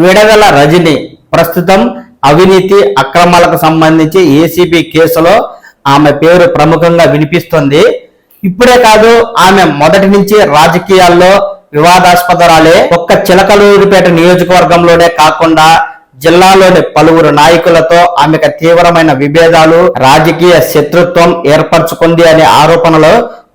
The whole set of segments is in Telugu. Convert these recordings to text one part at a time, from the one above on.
విడదల రజని. ప్రస్తుతం అవినీతి అక్రమాలకు సంబంధించి ఏసీబీ కేసులో ఆమె పేరు ప్రముఖంగా వినిపిస్తుంది. ఇప్పుడే కాదు ఆమె మొదటి నుంచి రాజకీయాల్లో వివాదాస్పదరాలే. ఒక్క చిలకలూరుపేట నియోజకవర్గంలోనే కాకుండా జిల్లాలోని పలువురు నాయకులతో ఆమెకు తీవ్రమైన విభేదాలు రాజకీయ శత్రుత్వం ఏర్పరచుకుంది అనే ఆరోపణలు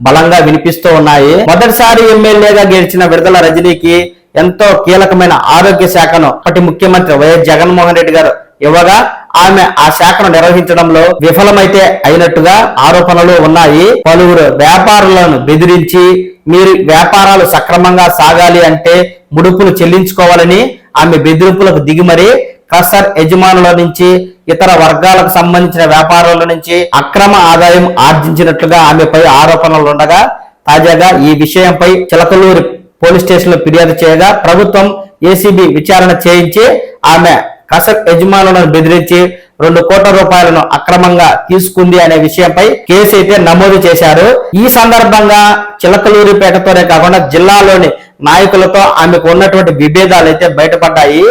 బలంగా వినిపిస్తూ ఉన్నాయి. మొదటిసారి ఎమ్మెల్యేగా గెలిచిన విడుదల రజనీకి ఎంతో కీలకమైన ఆరోగ్య శాఖను అప్పటి ముఖ్యమంత్రి వైఎస్ జగన్మోహన్ రెడ్డి గారు ఇవ్వగా ఆమె ఆ శాఖను నిర్వహించడంలో విఫలమైతే అయినట్టుగా ఆరోపణలు ఉన్నాయి. పలువురు వ్యాపారులను బెదిరించి మీరు వ్యాపారాలు సక్రమంగా సాగాలి అంటే ముడుపులు చెల్లించుకోవాలని ఆమె బెదిరింపులకు దిగిమరి క్రషర్ యజమానుల నుంచి ఇతర వర్గాలకు సంబంధించిన వ్యాపారుల నుంచి అక్రమ ఆదాయం ఆర్జించినట్లుగా ఆమెపై ఆరోపణలు ఉండగా తాజాగా ఈ విషయంపై చిలకలూరి పోలీస్ స్టేషన్లో ఫిర్యాదు చేయగా ప్రభుత్వం ఏసీబీ విచారణ చేయించి ఆమె కసక్ యజమానులను బెదిరించి రెండు కోట్ల రూపాయలను అక్రమంగా తీసుకుంది అనే విషయంపై కేసు అయితే నమోదు చేశారు. ఈ సందర్భంగా చిలకలూరిపేటతోనే కాకుండా జిల్లాలోని నాయకులతో ఆమెకు ఉన్నటువంటి విభేదాలు అయితే బయటపడ్డాయి.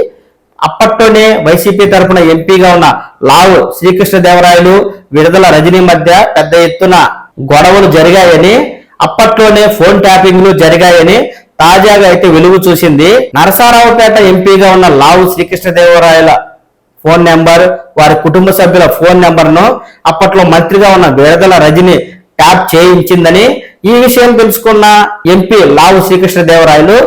అప్పట్లోనే వైసీపీ తరఫున ఎంపీగా ఉన్న లావు శ్రీకృష్ణదేవరాయలు విడుదల రజనీ మధ్య పెద్ద ఎత్తున గొడవలు జరిగాయని అప్పట్లోనే ఫోన్ ట్యాపింగ్లు జరిగాయని తాజాగా అయితే వెలుగు చూసింది నరసారావుపేట ఎంపీగా ఉన్న లావు శ్రీకృష్ణదేవరాయల ఫోన్ నెంబర్ వారి కుటుంబ సభ్యుల ఫోన్ నెంబర్ను అప్పట్లో మంత్రిగా ఉన్న విడదల రజని ట్యాప్ చేయించిందని ఈ విషయం తెలుసుకున్న ఎంపీ లావు శ్రీకృష్ణదేవరాయలు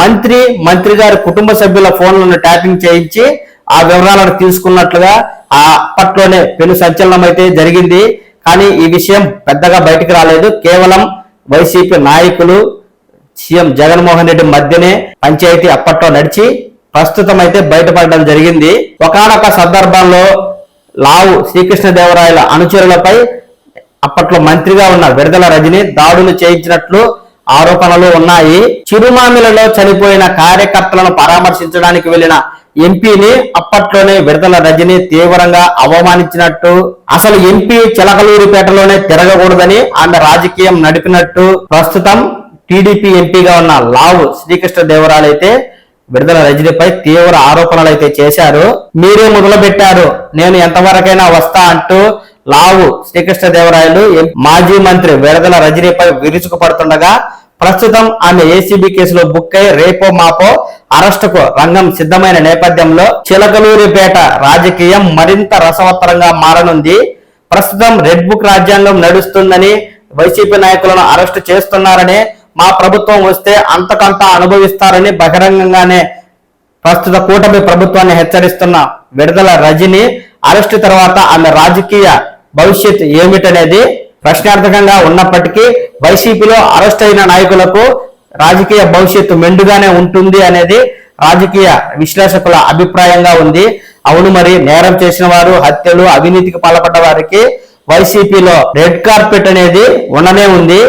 మంత్రి మంత్రి గారి కుటుంబ సభ్యుల ఫోన్లను ట్యాపింగ్ చేయించి ఆ వివరాలను తీసుకున్నట్లుగా ఆ అప్పట్లోనే పెను సంచలనం అయితే జరిగింది. కానీ ఈ విషయం పెద్దగా బయటకు రాలేదు. కేవలం వైసీపీ నాయకులు సీఎం జగన్మోహన్ రెడ్డి మధ్యనే పంచాయతీ అప్పట్లో నడిచి ప్రస్తుతం అయితే బయటపడడం జరిగింది. ఒకనొక సందర్భంలో లావు శ్రీకృష్ణదేవరాయల అనుచరులపై అప్పట్లో మంత్రిగా ఉన్న విడుదల రజని దాడులు చేయించినట్లు ఆరోపణలు ఉన్నాయి. చిరుమామిలలో చనిపోయిన కార్యకర్తలను పరామర్శించడానికి వెళ్ళిన ఎంపీని అప్పట్లోనే విడుదల రజని తీవ్రంగా అవమానించినట్టు అసలు ఎంపీ చిలకలూరిపేటలోనే తిరగకూడదని ఆమె రాజకీయం నడిపినట్టు ప్రస్తుతం టీడీపీ ఎంపీగా ఉన్న లావు శ్రీకృష్ణ దేవరాలు అయితే విడుదల రజనీపై తీవ్ర ఆరోపణలు అయితే చేశారు. మీరే మొదలుపెట్టారు. నేను ఎంతవరకైనా వస్తా అంటూ లావు శ్రీకృష్ణదేవరాయలు మాజీ మంత్రి విడుదల రజనీపై విరుచుకుపడుతుండగా ప్రస్తుతం ఆమె ఏసీబీ కేసులో బుక్ అయి రేపో మాపో అరెస్టుకు రంగం సిద్ధమైన నేపథ్యంలో చిలకలూరిపేట రాజకీయం మరింత రసవత్తరంగా మారనుంది. ప్రస్తుతం రెడ్ బుక్ రాజ్యాంగం నడుస్తుందని వైసీపీ నాయకులను అరెస్టు చేస్తున్నారని మా ప్రభుత్వం వస్తే అంతకంతా అనుభవిస్తారని బహిరంగంగానే ప్రస్తుత కూటమి ప్రభుత్వాన్ని హెచ్చరిస్తున్న విడుదల రజని అరెస్టు తర్వాత ఆమె రాజకీయ భవిష్యత్ ఏమిటనేది ప్రశ్నార్థకంగా ఉన్నప్పటికీ వైసీపీలో అరెస్ట్ అయిన నాయకులకు రాజకీయ భవిష్యత్తు మెండుగానే ఉంటుంది అనేది రాజకీయ విశ్లేషకుల అభిప్రాయంగా ఉంది. అవును మరి నేరం చేసిన వారు హత్యలు అవినీతికి పాల్పడ్డ వారికి వైసీపీలో రెడ్ కార్పెట్ అనేది ఉండనే ఉంది.